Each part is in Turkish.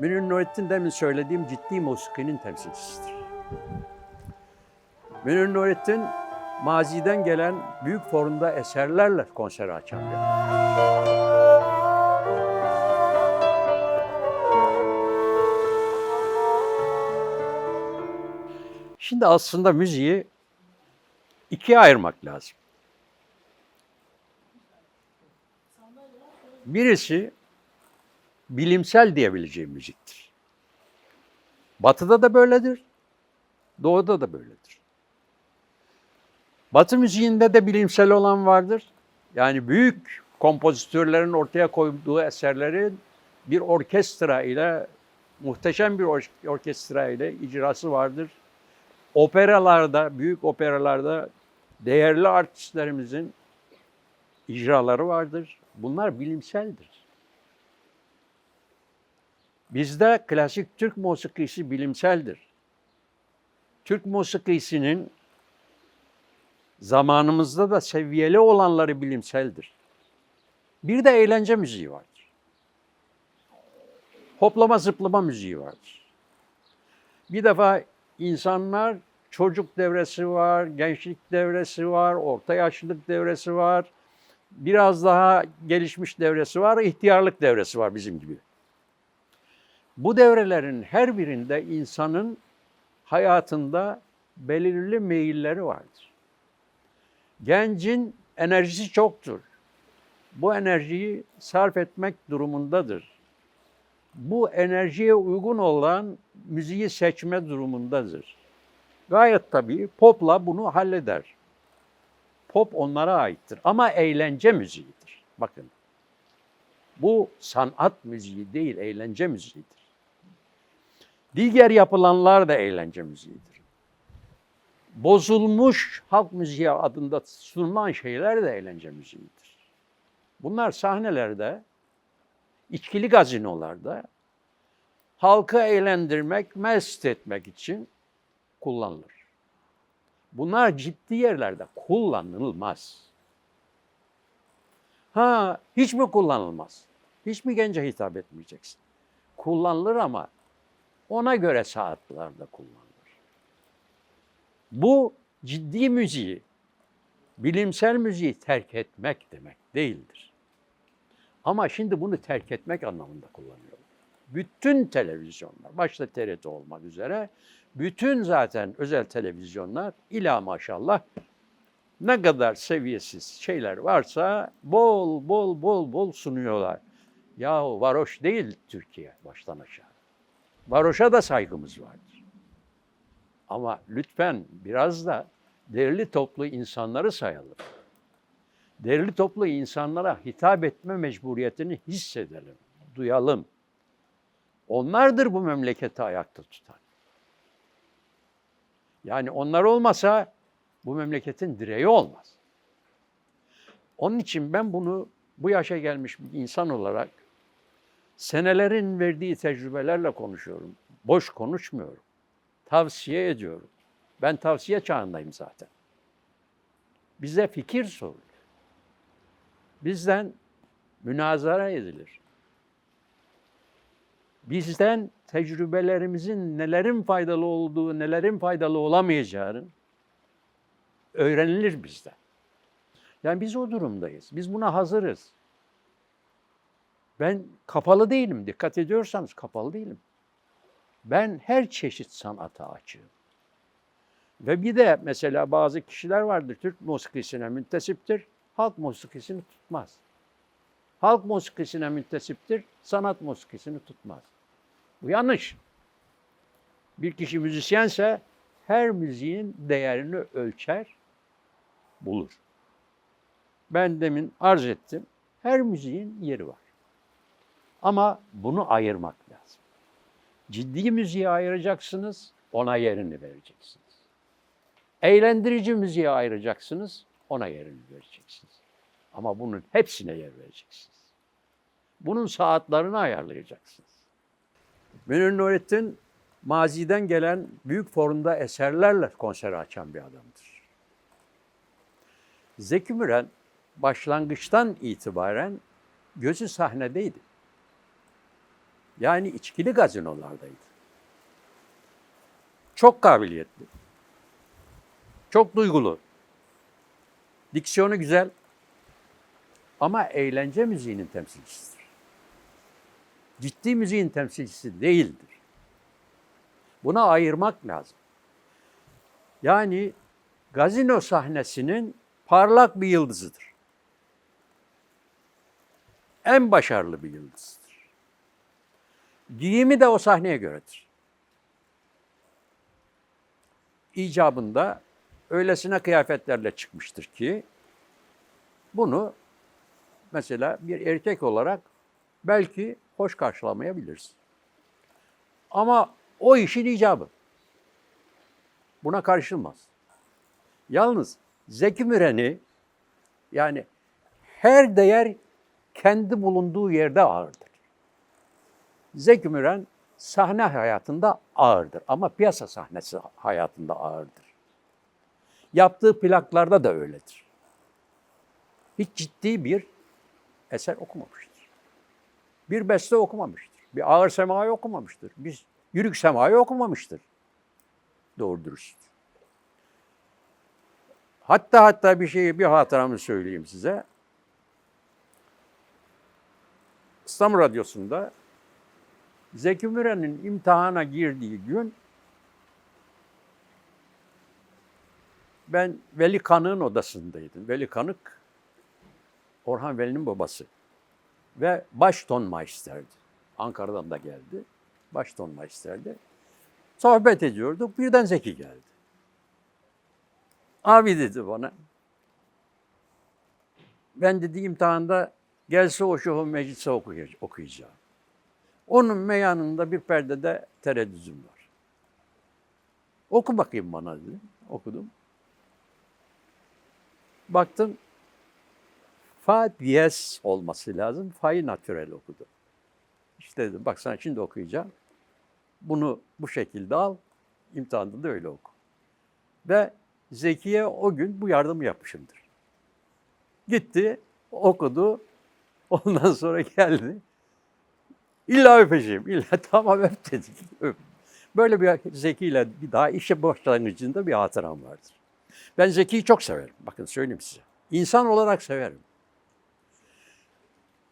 Münir Nurettin demin söylediğim ciddi musikinin temsilcisidir. Münir Nurettin maziden gelen büyük formda eserlerle konseri açan bir. Şimdi aslında müziği ikiye ayırmak lazım. Birisi bilimsel diyebileceğim müziktir. Batı'da da böyledir, Doğu'da da böyledir. Batı müziğinde de bilimsel olan vardır. Yani büyük kompozitörlerin ortaya koyduğu eserlerin bir orkestra ile muhteşem bir or- orkestra ile icrası vardır. Operalarda, büyük operalarda değerli artistlerimizin icraları vardır. Bunlar bilimseldir. Bizde klasik Türk musikisi bilimseldir. Türk musikisinin zamanımızda da seviyeli olanları bilimseldir. Bir de eğlence müziği vardır. Hoplama zıplama müziği vardır. Bir defa insanlar çocuk devresi var, gençlik devresi var, orta yaşlılık devresi var, biraz daha gelişmiş devresi var, ihtiyarlık devresi var bizim gibi. Bu devrelerin her birinde insanın hayatında belirli meyilleri vardır. Gencin enerjisi çoktur. Bu enerjiyi sarf etmek durumundadır. Bu enerjiye uygun olan müziği seçme durumundadır. Gayet tabii popla bunu halleder. Pop onlara aittir ama eğlence müziğidir. Bakın. Bu sanat müziği değil, eğlence müziğidir. Diğer yapılanlar da eğlence müziğidir. Bozulmuş halk müziği adında sunulan şeyler de eğlence müziğidir. Bunlar sahnelerde, içkili gazinolarda halkı eğlendirmek, mest etmek için kullanılır. Bunlar ciddi yerlerde kullanılmaz. Ha, hiç mi kullanılmaz? Hiç mi gence hitap etmeyeceksin? Kullanılır ama ona göre saatlerde kullanılır. Bu ciddi müziği, bilimsel müziği terk etmek demek değildir. Ama şimdi bunu terk etmek anlamında kullanıyorlar. Bütün televizyonlar, başta TRT olmak üzere, bütün zaten özel televizyonlar ila maşallah ne kadar seviyesiz şeyler varsa bol bol bol bol sunuyorlar. Yahu varoş değil Türkiye baştan aşağı. Varoşa da saygımız vardır. Ama lütfen biraz da derli toplu insanları sayalım. Derli toplu insanlara hitap etme mecburiyetini hissedelim, duyalım. Onlardır bu memleketi ayakta tutan. Yani onlar olmasa bu memleketin direği olmaz. Onun için ben bunu bu yaşa gelmiş bir insan olarak senelerin verdiği tecrübelerle konuşuyorum. Boş konuşmuyorum. Tavsiye ediyorum. Ben tavsiye çağındayım zaten. Bize fikir sorulur. Bizden münazara edilir. Bizden tecrübelerimizin nelerin faydalı olduğu, nelerin faydalı olamayacağının öğrenilir bizden. Yani biz o durumdayız. Biz buna hazırız. Ben kapalı değilim. Dikkat ediyorsanız kapalı değilim. Ben her çeşit sanata açığım. Ve bir de mesela bazı kişiler vardır Türk musikisine müntesiptir, halk musikisini tutmaz. Halk musikisine müntesiptir, sanat musikisini tutmaz. Bu yanlış. Bir kişi müzisyense her müziğin değerini ölçer, bulur. Ben demin arz ettim. Her müziğin yeri var. Ama bunu ayırmak lazım. Ciddi müziği ayıracaksınız, ona yerini vereceksiniz. Eğlendirici müziği ayıracaksınız, ona yerini vereceksiniz. Ama bunun hepsine yer vereceksiniz. Bunun saatlerini ayarlayacaksınız. Münir Nurettin maziden gelen büyük formda eserlerle konseri açan bir adamdır. Zeki Müren başlangıçtan itibaren gözü sahnedeydi. Yani içkili gazinolardaydı. Çok kabiliyetli. Çok duygulu. Diksiyonu güzel. Ama eğlence müziğinin temsilcisidir. Ciddi müziğin temsilcisi değildir. Buna ayırmak lazım. Yani gazino sahnesinin parlak bir yıldızıdır. En başarılı bir yıldızdır. Giyimi de o sahneye göredir. İcabında öylesine kıyafetlerle çıkmıştır ki bunu mesela bir erkek olarak belki hoş karşılamayabiliriz. Ama o işin icabı. Buna karışılmaz. Yalnız Zeki Müren'i yani her değer kendi bulunduğu yerde ağırdır. Zeki Müren sahne hayatında ağırdır ama piyasa sahnesi hayatında ağırdır. Yaptığı plaklarda da öyledir. Hiç ciddi bir eser okumamıştır. Bir beste okumamıştır. Bir ağır semayı okumamıştır. Bir yürük semayı okumamıştır. Doğru dürüst. Hatta hatta bir şeyi bir hatıramı söyleyeyim size. İstanbul Radyosu'nda Zeki Müren'in imtihana girdiği gün ben Veli Kanık'ın odasındaydım. Veli Kanık Orhan Veli'nin babası ve baş tonmeisterdi. Ankara'dan da geldi. Baş tonmeisterdi. Sohbet ediyorduk. Birden Zeki geldi. Abi dedi bana. Ben dedi imtihanda gelse o şuhu meclise okuyacağım. Onun meyanında bir perdede tereddüzüm var. Oku bakayım bana dedim. Okudum. Baktım fa diyez olması lazım. Fa'yı natürel okudum. İşte dedim bak sana şimdi okuyacağım. Bunu bu şekilde al. İmtihanda da öyle oku. Ve Zeki'ye o gün bu yardımı yapmışımdır. Gitti, okudu. Ondan sonra geldi. İlla öpeceğim. İlla tamam öp dedik. Öp. Böyle bir Zeki ile bir daha işe başlangıcında bir hatıram vardır. Ben Zeki'yi çok severim. Bakın söyleyeyim size. İnsan olarak severim.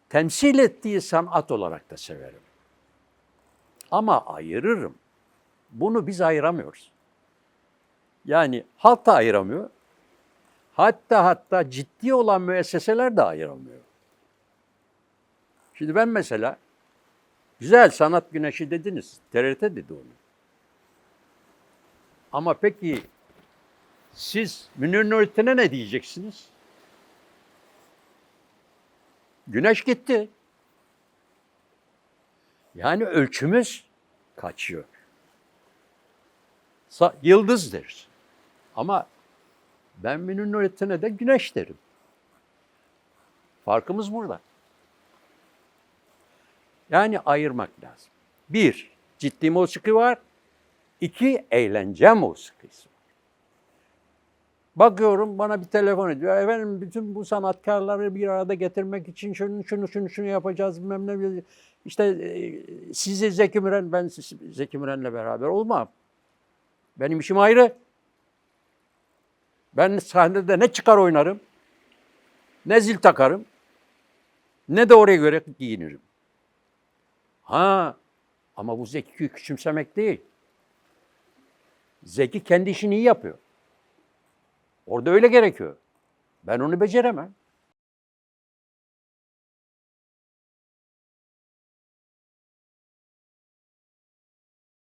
Temsil ettiği sanat olarak da severim. Ama ayırırım. Bunu biz ayıramıyoruz. Yani halk da ayıramıyor. Hatta hatta ciddi olan müesseseler de ayıramıyor. Şimdi ben mesela güzel sanat güneşi dediniz. TRT dedi onu. Ama peki siz Münir Nurettin'e ne diyeceksiniz? Güneş gitti. Yani ölçümüz kaçıyor. Sa- yıldız deriz. Ama ben Münir Nurettin'e de güneş derim. Farkımız burada. Yani ayırmak lazım. Bir, ciddi musiki var. İki, eğlence musikisi var. Bakıyorum bana bir telefon ediyor. Efendim bütün bu sanatkarları bir arada getirmek için şunu şunu şunu şunu yapacağız bilmem ne. İşte e, sizi Zeki Müren, ben Zeki Müren'le beraber olmam. Benim işim ayrı. Ben sahnede ne çıkar oynarım, ne zil takarım, ne de oraya göre giyinirim. Ha ama bu Zeki'yi küçümsemek değil. Zeki kendi işini iyi yapıyor. Orada öyle gerekiyor. Ben onu beceremem.